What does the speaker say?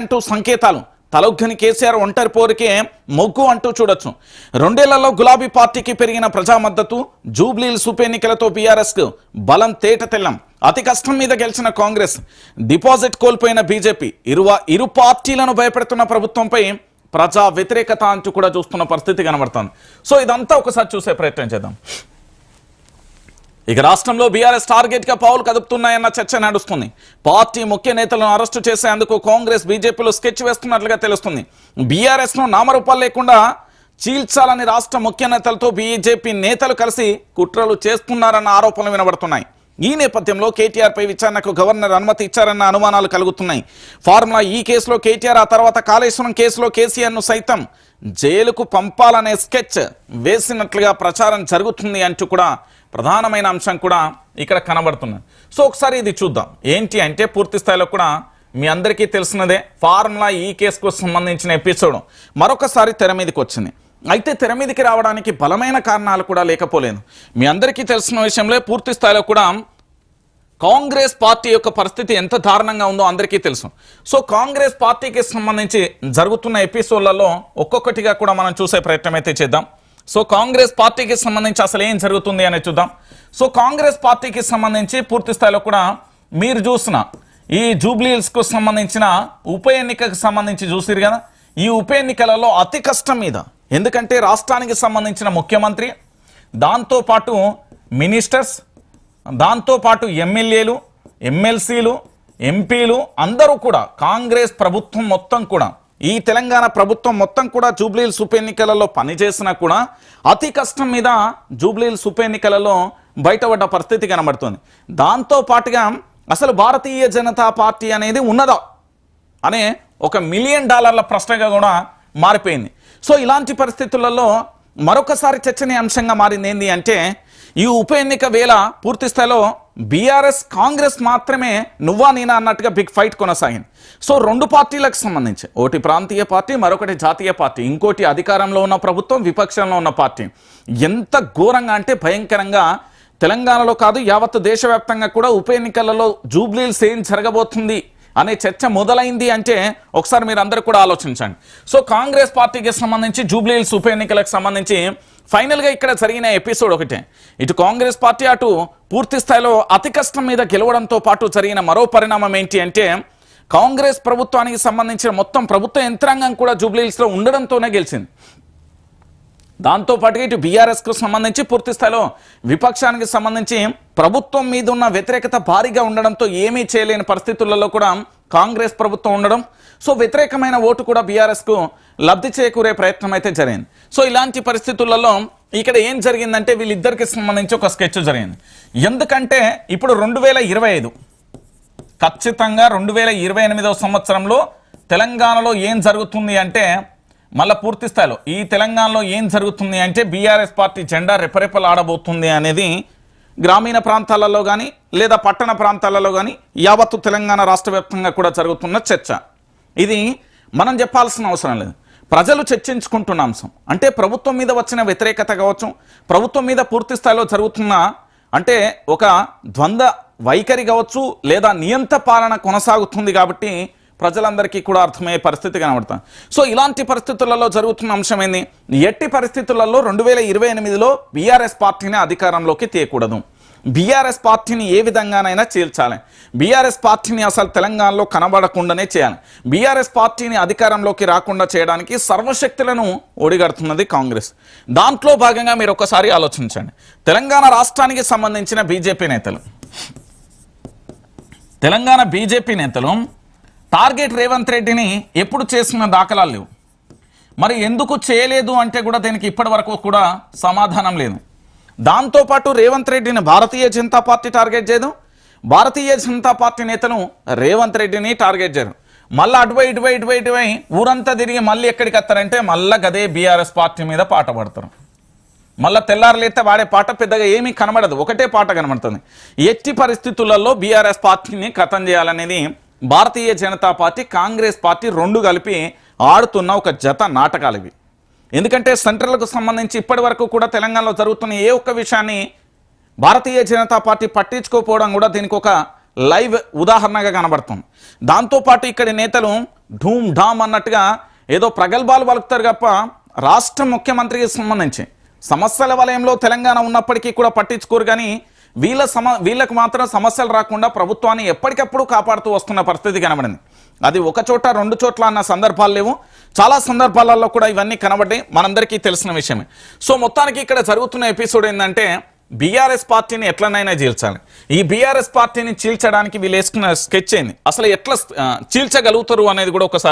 అంటూ సంకేతాలు. తలొగ్గని కేసీఆర్ ఒంటరి పోరుకే మొగ్గు అంటూ చూడొచ్చు. రెండేళ్ళలో గులాబీ పార్టీకి పెరిగిన ప్రజా మద్దతు జూబ్లీలు ఉప ఎన్నికలతో బీఆర్ఎస్కు బలం తేట తెల్లం. అతి కష్టం మీద గెలిచిన కాంగ్రెస్ డిపాజిట్ కోల్పోయిన బీజేపీ ఇరువ ఇరు పార్టీలను భయపెడుతున్న ప్రభుత్వంపై ప్రజా వ్యతిరేకత అంటూ కూడా చూస్తున్న పరిస్థితి కనబడుతుంది. సో ఇదంతా ఒకసారి చూసే ప్రయత్నం చేద్దాం. ఇక రాష్ట్రంలో బీఆర్ఎస్ టార్గెట్గా పావులు కదుపుతున్నాయన్న చర్చ నడుస్తుంది. పార్టీ ముఖ్య నేతలను అరెస్టు చేసేందుకు కాంగ్రెస్ బీజేపీలో స్కెచ్ వేస్తున్నట్లుగా తెలుస్తుంది. బీఆర్ఎస్ను నామరూపాలు లేకుండా చీల్చాలని రాష్ట్ర ముఖ్య నేతలతో బీజేపీ నేతలు కలిసి కుట్రలు చేస్తున్నారన్న ఆరోపణలు వినబడుతున్నాయి. ఈ నేపథ్యంలో కేటీఆర్ పై విచారణకు గవర్నర్ అనుమతి ఇచ్చారన్న అనుమానాలు కలుగుతున్నాయి. ఫార్ములా ఈ కేసులో కేటీఆర్ ఆ తర్వాత కాళేశ్వరం కేసులో కేసీఆర్ను సైతం జైలుకు పంపాలనే స్కెచ్ వేసినట్లుగా ప్రచారం జరుగుతుంది అంటూ కూడా ప్రధానమైన అంశం కూడా ఇక్కడ కనబడుతున్నది. సో ఒకసారి ఇది చూద్దాం. ఏంటి అంటే పూర్తి స్థాయిలో కూడా మీ అందరికీ తెలిసినదే ఫార్ములా ఈ కేసుకు సంబంధించిన ఎపిసోడ్. మరొకసారి తెర మీదకి వచ్చింది. అయితే తెర మీదకి రావడానికి బలమైన కారణాలు కూడా లేకపోలేదు. మీ అందరికీ తెలిసిన విషయంలో పూర్తి స్థాయిలో కూడా కాంగ్రెస్ పార్టీ యొక్క పరిస్థితి ఎంత దారుణంగా ఉందో అందరికీ తెలుసు. సో కాంగ్రెస్ పార్టీకి సంబంధించి జరుగుతున్న ఎపిసోడ్లలో ఒక్కొక్కటిగా కూడా మనం చూసే ప్రయత్నం అయితే చేద్దాం. సో కాంగ్రెస్ పార్టీకి సంబంధించి అసలు ఏం జరుగుతుంది అనేది చూద్దాం. సో కాంగ్రెస్ పార్టీకి సంబంధించి పూర్తి స్థాయిలో కూడా మీరు చూసిన ఈ జూబ్లీహిల్స్కు సంబంధించిన ఉప ఎన్నికకు సంబంధించి చూసిరు కదా? ఈ ఉప ఎన్నికలలో అతి కష్టం మీద ఎందుకంటే రాష్ట్రానికి సంబంధించిన ముఖ్యమంత్రి దాంతోపాటు మినిస్టర్స్ దాంతోపాటు ఎమ్మెల్యేలు ఎమ్మెల్సీలు ఎంపీలు అందరూ కూడా కాంగ్రెస్ ప్రభుత్వం మొత్తం కూడా ఈ తెలంగాణ ప్రభుత్వం మొత్తం కూడా జూబ్లీహిల్స్ ఉప ఎన్నికలలో పనిచేసినా కూడా అతి కష్టం మీద జూబ్లీహిల్స్ ఉప ఎన్నికలలో బయటపడ్డ పరిస్థితి కనబడుతుంది. దాంతో పాటుగా అసలు భారతీయ జనతా పార్టీ అనేది ఉన్నదా అనే ఒక మిలియన్ డాలర్ల ప్రశ్నగా కూడా మారిపోయింది. సో ఇలాంటి పరిస్థితులలో మరొకసారి చర్చనీయాంశంగా మారింది ఏంటి అంటే ఈ ఉప ఎన్నిక వేళ పూర్తి స్థాయిలో బీఆర్ఎస్ కాంగ్రెస్ మాత్రమే నువ్వా నేనా అన్నట్టుగా బిగ్ ఫైట్ కొనసాగింది. సో రెండు పార్టీలకు సంబంధించి ఒకటి ప్రాంతీయ పార్టీ మరొకటి జాతీయ పార్టీ. ఇంకోటి అధికారంలో ఉన్న ప్రభుత్వం విపక్షంలో ఉన్న పార్టీ. ఎంత ఘోరంగా అంటే భయంకరంగా తెలంగాణలో కాదు యావత్ దేశవ్యాప్తంగా కూడా ఉప ఎన్నికలలో జూబ్లీల్స్ ఏం జరగబోతుంది. అనే చర్చ మొదలైంది అంటే ఒకసారి మీరు అందరూ కూడా ఆలోచించండి. సో కాంగ్రెస్ పార్టీకి సంబంధించి జూబ్లీహిల్స్ ఉప ఎన్నికలకు సంబంధించి ఫైనల్గా ఇక్కడ జరిగిన ఎపిసోడ్ ఒకటే. ఇటు కాంగ్రెస్ పార్టీ అటు పూర్తి స్థాయిలో అతి కష్టం మీద గెలవడంతో పాటు జరిగిన మరో పరిణామం ఏంటి అంటే కాంగ్రెస్ ప్రభుత్వానికి సంబంధించిన మొత్తం ప్రభుత్వ యంత్రాంగం కూడా జూబ్లీహిల్స్లో ఉండడంతోనే గెలిచింది. దాంతో పాటుగా ఇటు బీఆర్ఎస్కు సంబంధించి పూర్తి స్థాయిలో విపక్షానికి సంబంధించి ప్రభుత్వం మీద ఉన్న వ్యతిరేకత భారీగా ఉండడంతో ఏమీ చేయలేని పరిస్థితులలో కూడా కాంగ్రెస్ ప్రభుత్వం ఉండడం. సో వ్యతిరేకమైన ఓటు కూడా బీఆర్ఎస్కు లబ్ధి చేకూరే ప్రయత్నం అయితే జరిగింది. సో ఇలాంటి పరిస్థితులలో ఇక్కడ ఏం జరిగిందంటే వీళ్ళిద్దరికి సంబంధించి ఒక స్కెచ్ జరిగింది. ఎందుకంటే ఇప్పుడు రెండు వేల ఇరవై ఐదు ఖచ్చితంగా రెండు వేల ఇరవై ఎనిమిదవ సంవత్సరంలో తెలంగాణలో ఏం జరుగుతుంది అంటే మళ్ళీ పూర్తి స్థాయిలో ఈ తెలంగాణలో ఏం జరుగుతుంది అంటే బీఆర్ఎస్ పార్టీ జెండా రెపరెపలు ఆడబోతుంది అనేది గ్రామీణ ప్రాంతాలలో కానీ లేదా పట్టణ ప్రాంతాలలో కానీ యావత్తు తెలంగాణ రాష్ట్ర వ్యాప్తంగా కూడా జరుగుతున్న చర్చ. ఇది మనం చెప్పాల్సిన అవసరం లేదు. ప్రజలు చర్చించుకుంటున్న అంశం. అంటే ప్రభుత్వం మీద వచ్చిన వ్యతిరేకత కావచ్చు ప్రభుత్వం మీద పూర్తి స్థాయిలో జరుగుతున్న అంటే ఒక ద్వంద్వ వైఖరి కావచ్చు లేదా నియంత పాలన కొనసాగుతుంది కాబట్టి ప్రజలందరికీ కూడా అర్థమయ్యే పరిస్థితి కనబడుతుంది సో ఇలాంటి పరిస్థితులలో జరుగుతున్న అంశం ఏంది? ఎట్టి పరిస్థితులలో రెండు వేల ఇరవై ఎనిమిదిలో బీఆర్ఎస్ పార్టీని అధికారంలోకి తీయకూడదు. బీఆర్ఎస్ పార్టీని ఏ విధంగానైనా చీల్చాలి. బీఆర్ఎస్ పార్టీని అసలు తెలంగాణలో కనబడకుండానే చేయాలి. బీఆర్ఎస్ పార్టీని అధికారంలోకి రాకుండా చేయడానికి సర్వశక్తులను ఓడిగడుతున్నది కాంగ్రెస్. దాంట్లో భాగంగా మీరు ఒకసారి ఆలోచించండి. తెలంగాణ రాష్ట్రానికి సంబంధించిన బీజేపీ నేతలు. తెలంగాణ బీజేపీ నేతలు టార్గెట్ రేవంత్ రెడ్డిని ఎప్పుడు చేసిన దాఖలాలు లేవు. మరి ఎందుకు చేయలేదు అంటే కూడా దీనికి ఇప్పటి వరకు కూడా సమాధానం లేదు. దాంతోపాటు రేవంత్ రెడ్డిని భారతీయ జనతా పార్టీ టార్గెట్ చేయదు. భారతీయ జనతా పార్టీ నేతను రేవంత్ రెడ్డిని టార్గెట్ చేయరు. మళ్ళీ అటువై ఇటువై ఇటువై ఇటువై ఊరంతా తిరిగి మళ్ళీ ఎక్కడికి వస్తారంటే మళ్ళీ గదే బీఆర్ఎస్ పార్టీ మీద పాట పడతారు. మళ్ళీ తెల్లారలేస్తే వాడే పాట పెద్దగా ఏమీ కనబడదు. ఒకటే పాట కనబడుతుంది. ఎట్టి పరిస్థితులలో బీఆర్ఎస్ పార్టీని కథం చేయాలనేది Bharatiya Janata party Congress party రెండు కలిపి ఆడుతున్న ఒక జత నాటకాలు ఇవి. ఎందుకంటే సెంట్రల్కు సంబంధించి ఇప్పటి వరకు కూడా తెలంగాణలో జరుగుతున్న ఏ ఒక్క విషయాన్ని భారతీయ జనతా పార్టీ పట్టించుకోకపోవడం కూడా దీనికి ఒక లైవ్ ఉదాహరణగా కనబడుతుంది. దాంతోపాటు ఇక్కడి నేతలు ఢూమ్ ఢామ్ అన్నట్టుగా ఏదో ప్రగల్భాలు పలుకుతారు తప్ప రాష్ట్ర ముఖ్యమంత్రికి సంబంధించి సమస్యల వలయంలో తెలంగాణ ఉన్నప్పటికీ కూడా పట్టించుకోరు కానీ వీళ్ళ సమ వీళ్ళకు మాత్రం సమస్యలు రాకుండా ప్రభుత్వాన్ని ఎప్పటికప్పుడు కాపాడుతూ వస్తున్న పరిస్థితి కనబడింది. అది ఒక చోట రెండు చోట్ల అన్న సందర్భాలు లేవు. చాలా సందర్భాలలో కూడా ఇవన్నీ కనబడ్డాయి. మనందరికీ తెలిసిన విషయమే. సో మొత్తానికి ఇక్కడ జరుగుతున్న ఎపిసోడ్ ఏంటంటే బీఆర్ఎస్ పార్టీని ఎట్లనైనా చీల్చాలి. ఈ బీఆర్ఎస్ పార్టీని చీల్చడానికి వీళ్ళు వేసుకున్న స్కెచ్ అయింది అసలు ఎట్లా చీల్చగలుగుతారు అనేది కూడా ఒకసారి